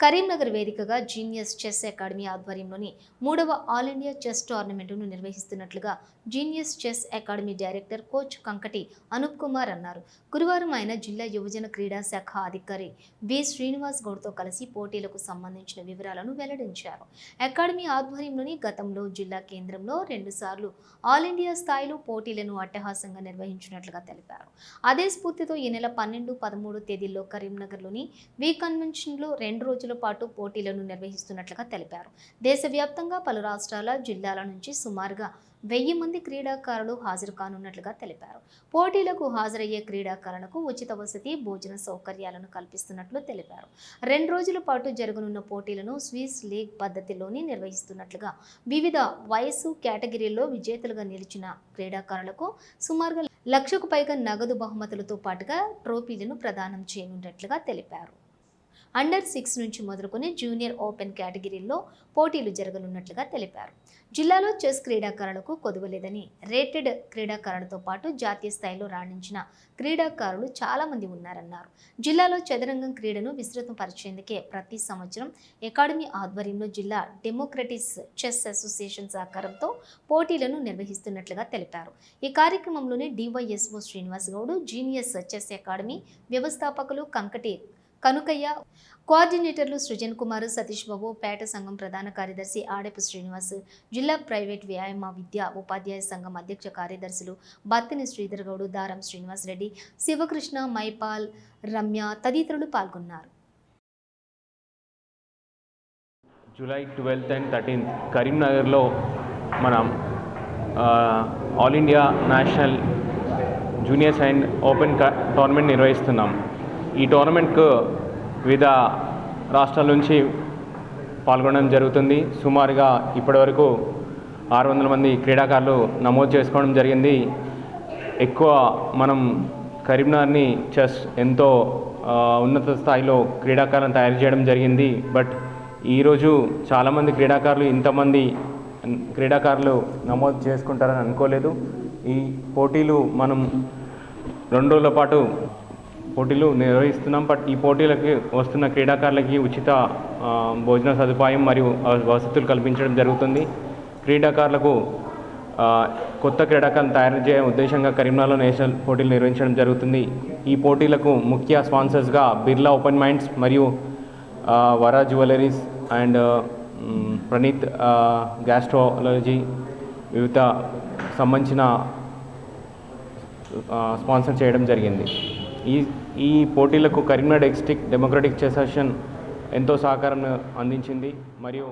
కరీంనగర్ వేదికగా genius chess academy ఆధ్వర్యంలోని మూడవ ఆల్ ఇండియా చెస్ టోర్నమెంటును నిర్వహిస్తున్నట్లుగా genius chess academy director coach Kankati Anup Kumar అన్నారు. గురువారం ఆయన జిల్లా యువజన క్రీడా శాఖ అధికారి వి శ్రీనివాస్ గౌడ్తో కలిసి పోటీలకు సంబంధించిన వివరాలను వెల్లడించారు. అకాడమీ ఆధ్వర్యంలోని గతంలో జిల్లా కేంద్రంలో రెండుసార్లు ఆల్ ఇండియా స్థాయిలో పోటీలను అట్టహాసంగా నిర్వహించినట్లుగా తెలిపారు. అదే స్ఫూర్తితో ఈ నెల పన్నెండు పదమూడు తేదీల్లో కరీంనగర్లోని వి కన్వెన్షన్లో రెండు రోజులు పాటు పోటీలను నిర్వహిస్తున్నట్లుగా తెలిపారు. దేశవ్యాప్తంగా పలు రాష్ట్రాల జిల్లాల నుంచి సుమారుగా వెయ్యి మంది క్రీడాకారులు హాజరు కానున్నట్లుగా తెలిపారు. పోటీలకు హాజరయ్యే క్రీడాకారులకు ఉచిత వసతి భోజన సౌకర్యాలను కల్పిస్తున్నట్లు తెలిపారు. రెండు రోజుల పాటు జరగనున్న పోటీలను స్విస్ లీగ్ పద్ధతిలోని నిర్వహిస్తున్నట్లుగా వివిధ వయస్సు కేటగిరీల్లో విజేతలుగా నిలిచిన క్రీడాకారులకు సుమారుగా లక్షకు పైగా నగదు బహుమతులతో పాటుగా ట్రోఫీలను ప్రదానం చేయనున్నట్లుగా తెలిపారు. అండర్ సిక్స్ నుంచి మొదలుకొని జూనియర్ ఓపెన్ కేటగిరీల్లో పోటీలు జరగనున్నట్లుగా తెలిపారు. జిల్లాలో చెస్ క్రీడాకారులకు కొదవలేదని రేటెడ్ క్రీడాకారులతో పాటు జాతీయ స్థాయిలో రాణించిన క్రీడాకారులు చాలామంది ఉన్నారన్నారు. జిల్లాలో చదరంగం క్రీడను విస్తృతం పరిచేందుకే ప్రతి సంవత్సరం అకాడమీ ఆధ్వర్యంలో జిల్లా డెమోక్రటిస్ చెస్ అసోసియేషన్ సహకారంతో పోటీలను నిర్వహిస్తున్నట్లుగా తెలిపారు. ఈ కార్యక్రమంలోనే DYSO Srinivas Goud genius chess academy వ్యవస్థాపకులు కంకటి కనుకయ్య. కోఆర్డినేటర్లు సృజన్ కుమార్ సతీష్ బాబు పేట సంఘం ప్రధాన కార్యదర్శి ఆడెపు శ్రీనివాస్ జిల్లా ప్రైవేట్ వ్యాయామ విద్యా ఉపాధ్యాయ సంఘం అధ్యక్ష కార్యదర్శులు బత్తిని శ్రీధర్ గౌడ్ దారం శ్రీనివాస్ రెడ్డి శివకృష్ణ మైపాల్ రమ్య తదితరులు పాల్గొన్నారు. జూలై ట్వెల్త్ అండ్ థర్టీన్త్ కరీంనగర్లో మనం all India national juniors and open tournament నిర్వహిస్తున్నాం. ఈ టోర్నమెంట్కు వివిధ రాష్ట్రాల నుంచి పాల్గొనడం జరుగుతుంది. సుమారుగా ఇప్పటివరకు ఆరు వందల మంది క్రీడాకారులు నమోదు చేసుకోవడం జరిగింది. ఎక్కువ మనం కరీంనగర్ని చెస్ ఎంతో ఉన్నత స్థాయిలో క్రీడాకారులను తయారు చేయడం జరిగింది. బట్ ఈరోజు చాలామంది క్రీడాకారులు ఇంతమంది క్రీడాకారులు నమోదు చేసుకుంటారని అనుకోలేదు. ఈ పోటీలు మనం రెండు రోజుల పాటు పోటీలు నిర్వహిస్తున్నాం. బట్ ఈ పోటీలకి వస్తున్న క్రీడాకారులకి ఉచిత భోజన సదుపాయం మరియు వసతులు కల్పించడం జరుగుతుంది. క్రీడాకారులకు కొత్త క్రీడాకారులను తయారు చేయ ఉద్దేశంగా కరీంనగర్లో నేషనల్ పోటీలు నిర్వహించడం జరుగుతుంది. ఈ పోటీలకు ముఖ్య స్పాన్సర్స్గా బిర్లా ఓపెన్ మైండ్స్ మరియు Vara jewelleries and Praneeth gastrology వివిధ సంబంధించిన స్పాన్సర్ చేయడం జరిగింది. ఈ ఈ పోటీలకు కరీంనగర్ డిస్టిక్ డెమోక్రటిక్ అసోసియేషన్ ఎంతో సహకారం అందించింది. మరియు